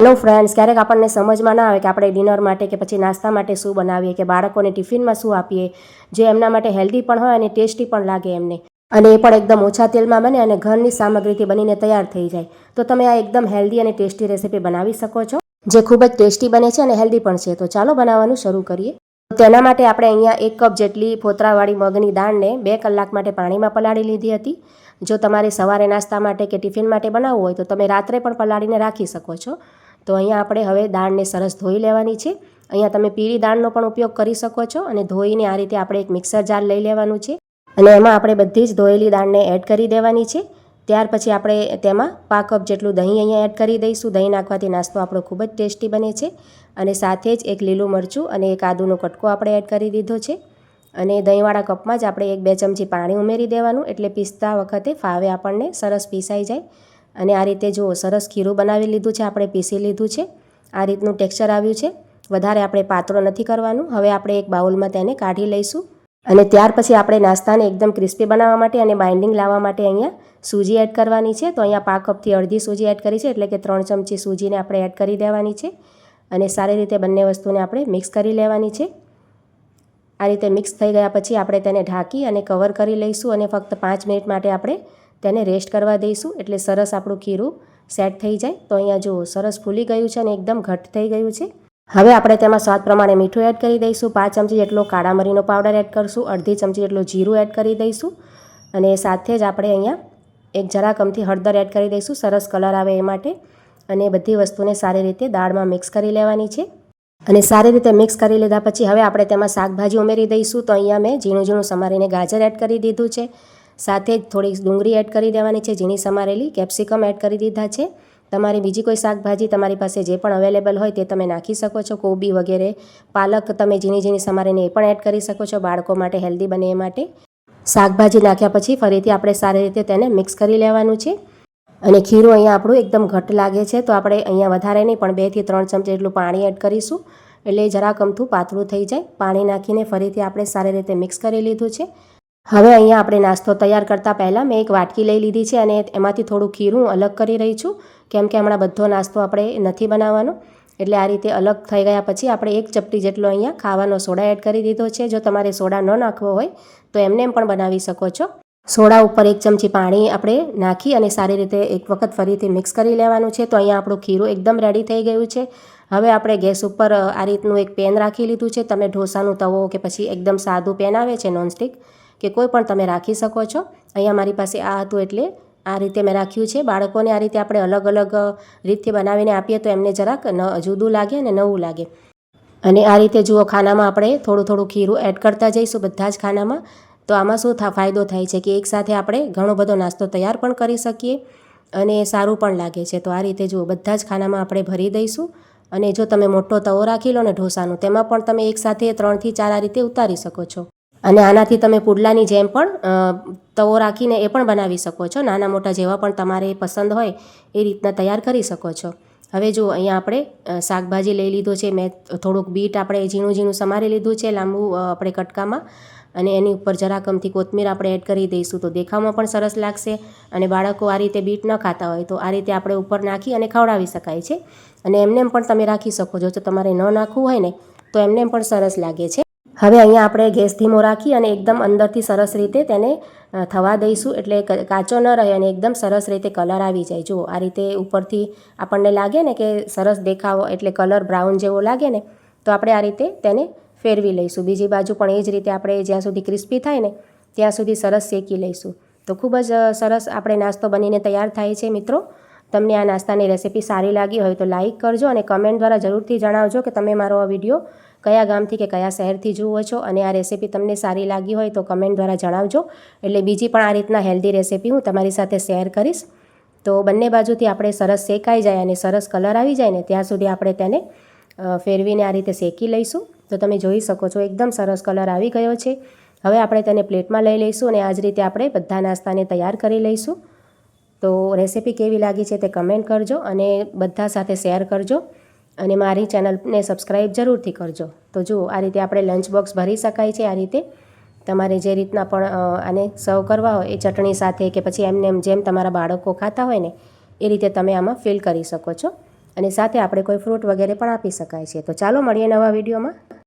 Hello friends ક્યારેક આપણને સમજમાં ના આવે કે આપણે ડિનર માટે કે પછી નાસ્તા માટે શું બનાવીએ કે બાળકોને ટિફિનમાં શું આપીએ, જે એમના માટે હેલ્ધી પણ હોય અને ટેસ્ટી પણ લાગે એમને. અને એ પણ એકદમ ઓછા તેલમાં બને અને ઘરની સામગ્રીથી બનીને તૈયાર થઈ જાય. તો તમે આ એકદમ હેલ્ધી અને ટેસ્ટી રેસીપી બનાવી શકો છો, જે ખૂબ જ ટેસ્ટી બને છે અને હેલ્ધી પણ છે. તો ચાલો બનાવવાનું શરૂ કરીએ. તેના માટે આપણે અહીંયા એક કપ જેટલી ફોતરાવાળી મગની દાળને બે કલાક માટે પાણીમાં પલાળી લીધી હતી. જો તમારે સવારે નાસ્તા માટે કે ટિફિન માટે બનાવવું હોય તો તમે રાત્રે પણ પલાળીને રાખી શકો છો. તો અહીંયા આપણે હવે દાળને સરસ ધોઈ લેવાની છે. અહીંયા તમે પીળી દાળનો પણ ઉપયોગ કરી શકો છો અને ધોઈને આ રીતે આપણે એક મિક્સર જાર લઈ લેવાનું છે. અને એમાં આપણે બધી જ ધોયેલી દાળને એડ કરી દેવાની છે. ત્યાર પછી આપણે તેમાં પા કપ જેટલું દહીં અહીંયા એડ કરી દઈશું. દહીં નાખવાથી નાસ્તો આપણો ખૂબ જ ટેસ્ટી બને છે. અને સાથે જ એક લીલું મરચું અને એક આદુનો કટકો આપણે એડ કરી દીધો છે. અને દહીંવાળા કપમાં જ આપણે એક બે ચમચી પાણી ઉમેરી દેવાનું. એટલે પીસતા વખતે ફાવે આપણને સરસ પીસાઈ જાય. અને આ રીતે જુઓ સરસ ખીરું બનાવી લીધું છે, આપણે પીસી લીધું છે, આ રીતનું ટેક્સચર આવ્યું છે. વધારે આપણે પાતળો નથી કરવાનું. હવે આપણે એક બાઉલમાં તેને કાઢી લઈશું. અને ત્યાર પછી આપણે નાસ્તાને એકદમ ક્રિસ્પી બનાવવા માટે અને બાઇન્ડિંગ લાવવા માટે અહીંયા સૂજી એડ કરવાની છે. તો અહીંયા પા કપથી અડધી સૂજી એડ કરી છે, એટલે કે ત્રણ ચમચી સૂજીને આપણે એડ કરી દેવાની છે. અને સારી રીતે બંને વસ્તુને આપણે મિક્સ કરી લેવાની છે. આ રીતે મિક્સ થઈ ગયા પછી આપણે તેને ઢાંકી અને કવર કરી લઈશું અને ફક્ત પાંચ મિનિટ માટે આપણે તેને રેસ્ટ કરવા દઈશું. એટલે સરસ આપણું ખીરું સેટ થઈ જાય. તો અહીંયા જુઓ, સરસ ફૂલી ગયું છે અને એકદમ ઘટ થઈ ગયું છે. હવે આપણે તેમાં સ્વાદ પ્રમાણે મીઠું એડ કરી દઈશું. પાંચ ચમચી જેટલો કાળા મરીનો પાવડર એડ કરીશું. અડધી ચમચી જેટલું જીરું એડ કરી દઈશું. અને સાથે જ આપણે અહીંયા એક જરા કમથી હળદર એડ કરી દઈશું. સરસ કલર આવે એ માટે. અને બધી વસ્તુને સારી રીતે દાળમાં મિક્સ કરી લેવાની છે. અને સારી રીતે મિક્સ કરી લીધા પછી હવે આપણે તેમાં શાકભાજી ઉમેરી દઈશું. તો અહીંયા મેં ઝીણું ઝીણું સમારીને ગાજર એડ કરી દીધું છે. સાથે જ થોડી ડુંગળી એડ કરી દેવાની છે, ઝીણી સમારેલી, કેપ્સિકમ એડ કરી દીધા છે. તમારી બીજી કોઈ શાકભાજી તમારી પાસે જે પણ અવેલેબલ હોય તે તમે નાખી શકો છો. કોબી વગેરે, પાલક તમે ઝીણી ઝીણી સમારીને એ પણ એડ કરી શકો છો, બાળકો માટે હેલ્ધી બને એ માટે. શાકભાજી નાખ્યા પછી ફરીથી આપણે સારી રીતે તેને મિક્સ કરી લેવાનું છે. અને ખીરું અહીંયા આપણું એકદમ ઘટ લાગે છે, તો આપણે અહીંયા વધારે નહીં, પણ બેથી ત્રણ ચમચી જેટલું પાણી એડ કરીશું. એટલે જરા કમથું પાતળું થઈ જાય. પાણી નાખીને ફરીથી આપણે સારી રીતે મિક્સ કરી લીધું છે. હવે અહીંયા આપણે નાસ્તો તૈયાર કરતાં પહેલાં મેં એક વાટકી લઈ લીધી છે અને એમાંથી થોડું ખીરું અલગ કરી રહી છું, કેમ કે હમણાં બધો નાસ્તો આપણે નથી બનાવવાનો. એટલે આ રીતે અલગ થઈ ગયા પછી આપણે એક ચપટી જેટલો અહીંયા ખાવાનો સોડા એડ કરી દીધો છે. જો તમારે સોડા ન નાખવો હોય, તો એમને એમ પણ બનાવી શકો છો. સોડા ઉપર એક ચમચી પાણી આપણે નાખી અને સારી રીતે એક વખત ફરીથી મિક્સ કરી લેવાનું છે. તો અહીંયા આપણું ખીરું એકદમ રેડી થઈ ગયું છે. હવે આપણે ગેસ ઉપર આ રીતનું એક પેન રાખી લીધું છે. તમે ઢોસાનું તવો કે પછી એકદમ સાદું પેન આવે છે નોનસ્ટિક કે કોઈ પણ તમે રાખી શકો છો. અહીંયા મારી પાસે આ હતું એટલે આ રીતે મેં રાખ્યું છે. બાળકોને આ રીતે આપણે અલગ અલગ રીતથી બનાવીને આપીએ તો એમને જરાક ન જુદું લાગે અને નવું લાગે. અને આ રીતે જુઓ ખાનામાં આપણે થોડું થોડું ખીરું એડ કરતા જઈશું બધા જ ખાનામાં. તો આમાં શું ફાયદો થાય છે કે એકસાથે આપણે ઘણો બધો નાસ્તો તૈયાર પણ કરી શકીએ અને સારું પણ લાગે છે. તો આ રીતે જુઓ બધા જ ખાનામાં આપણે ભરી દઈશું. અને જો તમે મોટો તવો રાખી લો ને ઢોસાનું, તેમાં પણ તમે એકસાથે ત્રણથી ચાર આ રીતે ઉતારી શકો છો. અને આનાથી તમે પુડલાની જેમ પણ તવો રાખીને એ પણ બનાવી શકો છો. નાના મોટા જેવા પણ તમારે પસંદ હોય એ રીતના તૈયાર કરી શકો છો. હવે જુઓ, અહીંયા આપણે શાકભાજી લઈ લીધું છે. મેં થોડુંક બીટ આપણે ઝીણું ઝીણું સમારી લીધું છે લાંબુ આપણે કટકામાં. અને એની ઉપર જરાકમથી કોથમીર આપણે એડ કરી દઈશું. તો દેખાવમાં પણ સરસ લાગશે અને બાળકો આ રીતે બીટ ન ખાતા હોય તો આ રીતે આપણે ઉપર નાખી અને ખવડાવી શકાય છે. અને એમને પણ તમે રાખી શકો. છો જો તમારે ન નાખવું હોય ને, તો એમને પણ સરસ લાગે છે. હવે અહીંયા આપણે ગેસ ધીમો રાખી અને એકદમ અંદરથી સરસ રીતે તેને થવા દઈશું. એટલે કાચો ન રહે અને એકદમ સરસ રીતે કલર આવી જાય. જુઓ, આ રીતે ઉપરથી આપણને લાગે ને કે સરસ દેખાવો એટલે કલર બ્રાઉન જેવો લાગે ને, તો આપણે આ રીતે તેને ફેરવી લઈશું. બીજી બાજુ પણ એ જ રીતે આપણે જ્યાં સુધી ક્રિસ્પી થાય ને, ત્યાં સુધી સરસ શેકી લઈશું. તો ખૂબ જ સરસ આપણે નાસ્તો બનીને તૈયાર થાય છે મિત્રો. તમને આ નાસ્તાની રેસીપી સારી લાગી હોય તો લાઇક કરજો અને કમેન્ટ દ્વારા જરૂરથી જણાવજો કે તમે મારો આ વીડિયો કયા ગામથી કે કયા શહેરથી જુઓ છો અને આ રેસીપી તમને સારી લાગી હોય તો કમેન્ટ દ્વારા જણાવજો. એટલે બીજી પણ આ રીતના હેલ્ધી રેસીપી હું તમારી સાથે શેર કરીશ. તો બંને બાજુથી આપણે સરસ શેકાઈ જાય અને સરસ કલર આવી જાય ને ત્યાં સુધી આપણે તેને ફેરવીને આ રીતે શેકી લઈશું. તો તમે જોઈ શકો છો એકદમ સરસ કલર આવી ગયો છે. હવે આપણે તેને પ્લેટમાં લઈ લઈશું અને આ જ રીતે આપણે બધા નાસ્તાને તૈયાર કરી લઈશું. તો રેસીપી કેવી લાગી છે તે કમેન્ટ કરજો અને બધા સાથે શેર કરજો અને મારી ચેનલને સબસ્ક્રાઈબ જરૂરથી કરજો. તો જુઓ, આ રીતે આપણે લંચ બોક્સ ભરી શકાય છે આ રીતે. તમારે જે રીતના પણ આને સર્વ કરવા હોય એ ચટણી સાથે કે પછી એમને એમ જેમ તમારા બાળકો ખાતા હોય ને, એ રીતે તમે આમાં ફિલ કરી શકો છો. અને સાથે આપણે કોઈ ફ્રૂટ વગેરે પણ આપી શકાય છે. તો ચાલો, મળીએ નવા વિડીયોમાં.